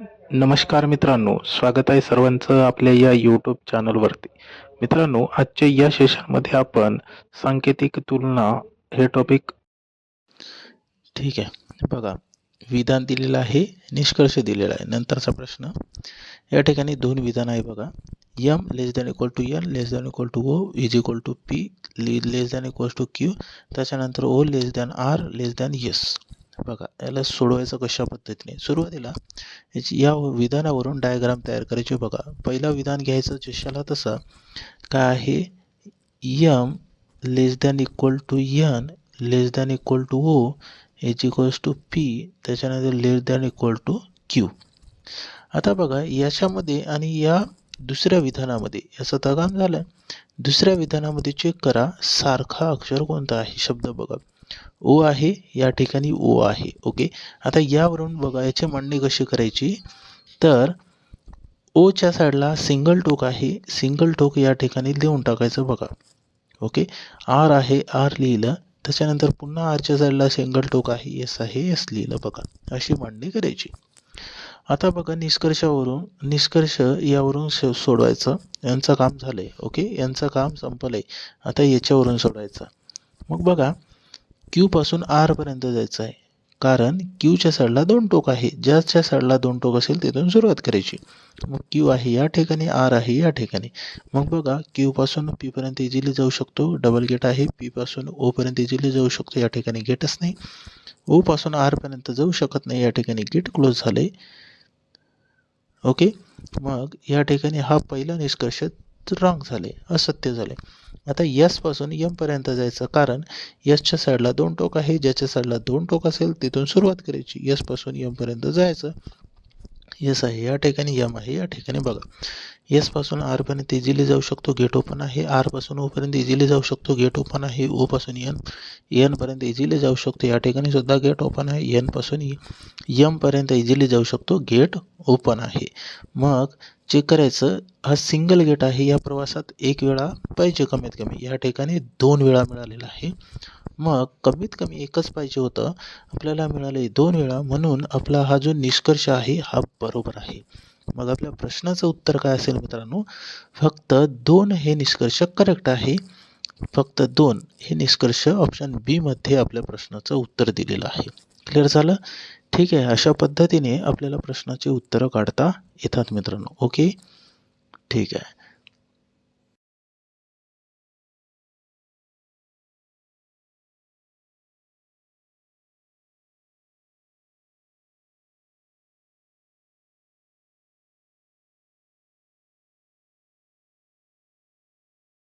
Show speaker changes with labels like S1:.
S1: नमस्कार मित्रांनो स्वागत आहे सर्वांचं आपल्या या यूट्यूब चॅनलवरती मित्रांनो आजच्या या सेशनमध्ये आपण सांकेतिक तुलना हे टॉपिक
S2: ठीक आहे. बघा विधान दिलेलं आहे निष्कर्ष दिलेला आहे. नंतरचा प्रश्न या ठिकाणी दोन विधान आहे बघा. M less than equal to N less than equal to O is equal to P less than equal to Q त्याच्यानंतर O less than R less than S बघा याला सोडवायचं कशा पद्धतीने? सुरुवातीला याची या विधानावरून डायग्राम तयार करायचे. बघा पहिला विधान घ्यायचं जशाला तसा. काय आहे? M less than equal to N less than equal to O H equals to P त्याच्यानंतर less than equal to Q आता बघा याच्यामध्ये आणि या दुसऱ्या विधानामध्ये याचं तगाम झालं. दुसऱ्या विधानामध्ये चेक करा सारखा अक्षर कोणता आहे? शब्द बघा. ओ आहे या ठिकाणी ओ आहे ओके आता यावरून बघा याची मांडणी कशी करायची? तर ओच्या साईडला सिंगल टोक आहे सिंगल टोक या ठिकाणी लिहून टाकायचं बघा ओके आर आहे आर लिहिलं त्याच्यानंतर पुन्हा आरच्या साईडला सिंगल टोक आहे एस आहे एस लिहिलं बघा अशी मांडणी करायची. आता बघा निष्कर्षावरून निष्कर्ष यावरून सो- सोडवायचं यांचं काम झालंय ओके यांचं काम संपलंय आता याच्यावरून सोडवायचं. मग बघा क्यूपासून आरपर्यंत जायचं आहे. कारण क्यूच्या साईडला दोन टोक आहे. ज्याच्या साईडला दोन टोक असेल तिथून सुरुवात करायची. मग क्यू आहे या ठिकाणी आर आहे या ठिकाणी. मग बघा क्यूपासून पीपर्यंत पी इझिली जाऊ शकतो. डबल गेट आहे. पीपासून ओपर्यंत ओ इझिली जाऊ शकतो. या ठिकाणी गेटच नाही. ओपासून आरपर्यंत जाऊ शकत नाही. या ठिकाणी गेट क्लोज झाले. ओके मग या ठिकाणी हा पहिला निष्कर्ष रॉंग झाले. असत्य झाले. आता यसपासून यमपर्यंत जायचं कारण यसच्या साईडला दोन टोक आहे. ज्याच्या साईडला दोन टोक असेल तिथून सुरुवात करायची. यसपासून यमपर्यंत जायचं. यस आहे या ठिकाणी यम आहे या ठिकाणी बघा. यसपासून आरपर्यंत इझिली जाऊ शकतो. गेट ओपन आहे. आरपासून ओपर्यंत इझिली जाऊ शकतो. गेट ओपन आहे. ओपासून एन एनपर्यंत इझिली जाऊ शकतो. या ठिकाणी सुद्धा गेट ओपन आहे. एनपासून यमपर्यंत e, इझिली जाऊ शकतो. गेट ओपन आहे. मग चेक करायचं हा सिंगल गेट आहे. या प्रवासात एक वेळा पाहिजे कमीत कमी. या ठिकाणी दोन वेळा मिळालेला आहे. मग कमीत कमी एकच पाहिजे होतं. आपल्याला मिळाले दोन वेळा म्हणून आपला हा जो निष्कर्ष आहे हा बरोबर आहे. मग आपल्या प्रश्नाचं उत्तर काय असेल मित्रांनो? फक्त दोन हे निष्कर्ष करेक्ट आहे. फक्त दोन हे निष्कर्ष ऑप्शन बीमध्ये आपल्या प्रश्नाचं उत्तर दिलेलं आहे. क्लिअर झालं? ठीक आहे. अशा पद्धतीने आपल्याला प्रश्नाचे उत्तरं काढता येतात मित्रांनो. ओके? ठीक आहे.